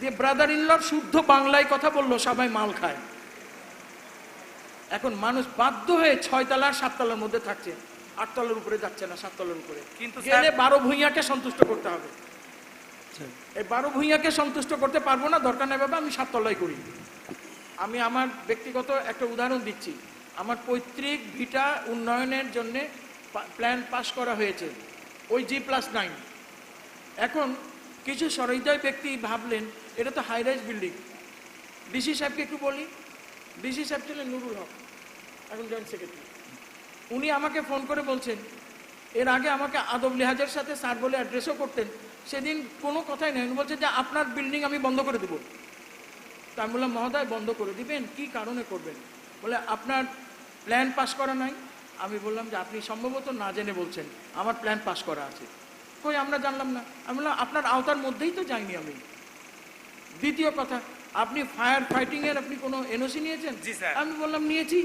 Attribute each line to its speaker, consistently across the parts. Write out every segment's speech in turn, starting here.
Speaker 1: দিয়ে ব্রাদার ইনলর শুদ্ধ বাংলায় কথা বলল সবাই মাল খায়। এখন মানুষ বাধ্য হয়ে ছয় তলার সাততলার মধ্যে থাকছে। আটতলার উপরে যাচ্ছে না সাততলার উপরে।
Speaker 2: কিন্তু
Speaker 1: গেলে বারো ভূঁইয়াকে সন্তুষ্ট করতে হবে। এই বারো ভূঁইয়াকে সন্তুষ্ট করতে পারব না দরকার নেই বাবা আমি সাততলায় করি। আমি আমার ব্যক্তিগত একটা উদাহরণ দিচ্ছি। আমার পৈতৃক ভিটা উন্নয়নের জন্য প্ল্যান পাস করা হয়েছে ওই জি প্লাস নাইন এখন কিছু সহৃদয় ব্যক্তি ভাবলেন এটা তো হাই রাইজ বিল্ডিং ডিসি সাহেবকে একটু বলি। ডিসি সাহেব ছিলেন নুরুল হক, এখন জয়েন্ট সেক্রেটারি উনি আমাকে ফোন করে বলছেন, এর আগে আমাকে আদব লেহাজের সাথে স্যার বলে অ্যাড্রেসও করতেন। সেদিন কোনো কথাই নেই। উনি বলছে যে, আপনার বিল্ডিং আমি বন্ধ করে দেবো। তা আমি বললাম, মহোদয়, বন্ধ করে দিবেন? কি কারণে করবেন? বলে, আপনার প্ল্যান পাস করা নাই। আমি বললাম যে, আপনি সম্ভবত না জেনে বলছেন। আমার প্ল্যান পাস করা আছে। কই, আমরা জানলাম না। আমি বললাম, আপনার আওতার মধ্যেই তো যাইনি আমি। দ্বিতীয় কথা আপনি ফায়ার ফাইটিং এর আপনি কোনো এনওসি নিয়েছেন?
Speaker 2: জি, স্যার।
Speaker 1: আমি বললাম নিয়েছি।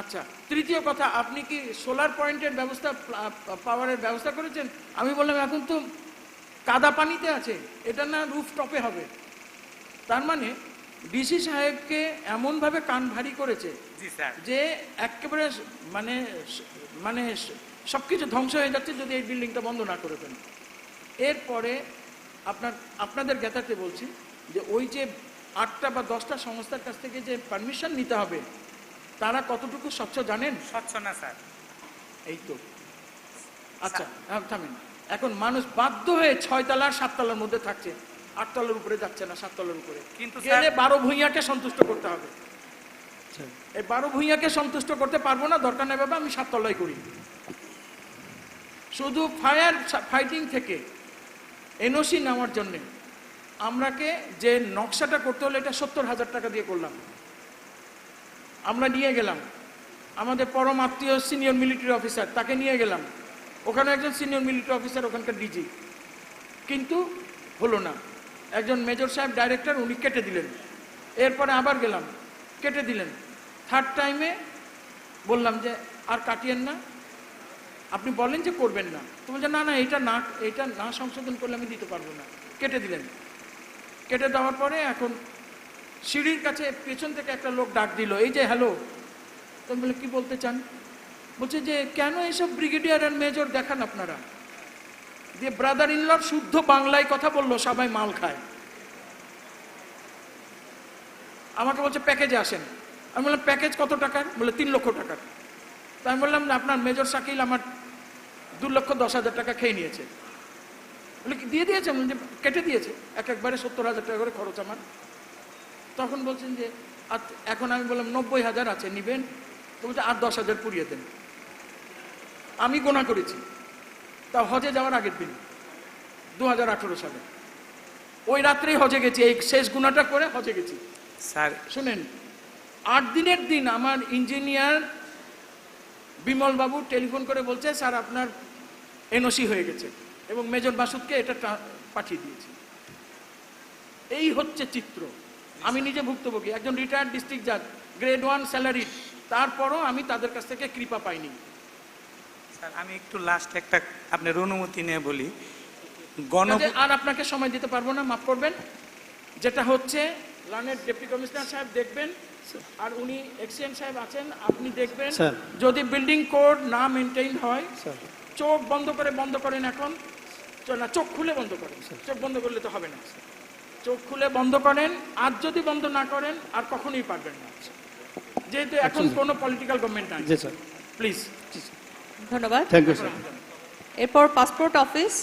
Speaker 1: আচ্ছা তৃতীয় কথা আপনি কি সোলার পয়েন্টের ব্যবস্থা পাওয়ারের ব্যবস্থা করেছেন? আমি বললাম এখন তো কাদা পানিতে আছে এটা না রুফ টপে হবে। তার মানে ডিসি সাহেবকে এমনভাবে কান ভারী করেছে যে একেবারে মানে মানে সব কিছু ধ্বংস হয়ে যাচ্ছে যদি এই বিল্ডিংটা বন্ধ না করে দেন এরপরে আপনার আপনাদের জ্ঞাতাতে বলছি যে ওই যে আটটা বা দশটা সংস্থার কাছ থেকে যে পারমিশন নিতে হবে তারা কতটুকু স্বচ্ছ জানেন?
Speaker 2: স্বচ্ছ না স্যার।
Speaker 1: এই তো। আচ্ছা হ্যাঁ, থামেন। এখন মানুষ বাধ্য হয়ে ছয় তলার সাততলার মধ্যে থাকছে। আটতলার উপরে যাচ্ছে না সাততলার উপরে।
Speaker 2: কিন্তু
Speaker 1: গেলে বারো ভূঁইয়াকে সন্তুষ্ট করতে হবে। এই বারো ভূঁইয়াকে সন্তুষ্ট করতে পারব না দরকার নেই বাবা আমি সাততলায় করি। শুধু ফায়ার ফাইটিং থেকে এনওসি নেওয়ার জন্যে। আমরাকে যে নকশাটা করতে হলো, এটা সত্তর হাজার টাকা দিয়ে করলাম। আমরা নিয়ে গেলাম। আমাদের পরম আত্মীয় সিনিয়র মিলিটারি অফিসার তাকে নিয়ে গেলাম। ওখানে একজন সিনিয়র মিলিটারি অফিসার ওখানকার ডিজি কিন্তু হলো না। একজন মেজর সাহেব ডাইরেক্টর উনি কেটে দিলেন। এরপরে আবার গেলাম। কেটে দিলেন। থার্ড টাইমে বললাম যে, আর কাটিয়েন না। আপনি বলেন যে করবেন না। তো বলছে না না, এটা না এটা না সংশোধন করলে আমি দিতে পারব না। কেটে দিলেন। কেটে দেওয়ার পরে এখন সিঁড়ির কাছে পেছন থেকে একটা লোক ডাক দিল, এই যে হ্যালো তো বলে কি বলতে চান? বলছে যে, কেন এসব ব্রিগেডিয়ার আর মেজর দেখান আপনারা? দিয়ে ব্রাদার ইন ইনলর শুদ্ধ বাংলায় কথা বলল, সবাই মাল খায়। আমাকে বলছে, প্যাকেজে আসেন। আমি বললাম, প্যাকেজ কত টাকার? বলে তিন লক্ষ টাকার। তা আমি বললাম না আপনার মেজর শাকিল আমার দু লক্ষ দশ হাজার টাকা খেয়ে নিয়েছে। বলে কি দিয়ে দিয়েছে? যে কেটে দিয়েছে। এক একবারে সত্তর হাজার টাকা করে খরচ আমার। তখন বলছেন যে আর এখন আমি বললাম নব্বই হাজার আছে নিবেন। তো বলছে আর দশ হাজার পুড়িয়ে দেন। আমি গোনা করেছি। তা হজে যাওয়ার আগের দিন দু হাজার আঠেরো সালে। ওই রাত্রেই হজে গেছি। এই শেষ গুণাটা করে হজে গেছি।
Speaker 2: স্যার
Speaker 1: শুনেন আট দিনের দিন আমার ইঞ্জিনিয়ার বিমল বাবু টেলিফোন করে বলছে স্যার আপনার এনওসি হয়ে গেছে এবং মেজর বাসুদকে এটা পাঠিয়ে দিয়েছি। এই হচ্ছে চিত্র। আমি নিজে ভুক্তভোগী একজন রিটায়ার্ড ডিস্ট্রিক্ট জাজ গ্রেড ওয়ান স্যালারি তারপরও আমি তাদের কাছ থেকে কৃপা পাইনি।
Speaker 2: স্যার আমি একটু লাস্ট একটা আপনার অনুমতি নিয়ে বলি। গণ
Speaker 1: আর আপনাকে সময় দিতে পারব না মাফ করবেন। যেটা হচ্ছে লানের ডেপুটি কমিশনার সাহেব দেখবেন আর উনি এক্সিয়েন্ট সাহেব আছেন আপনি দেখবেন যদি বিল্ডিং কোড না মেনটেন হয় চোখ বন্ধ করে বন্ধ করেন এখন না চোখ খুলে বন্ধ করেন চোখ বন্ধ করলে তো হবে না চোখ খুলে বন্ধ করেন আর যদি বন্ধ না করেন আর কখনোই পারবেন না যেহেতু এখন কোনো পলিটিক্যাল গভর্নমেন্ট নাই।
Speaker 3: স্যার।
Speaker 1: প্লিজ
Speaker 4: ধন্যবাদ।
Speaker 3: থ্যাংক ইউ স্যার
Speaker 4: এরপর পাসপোর্ট অফিস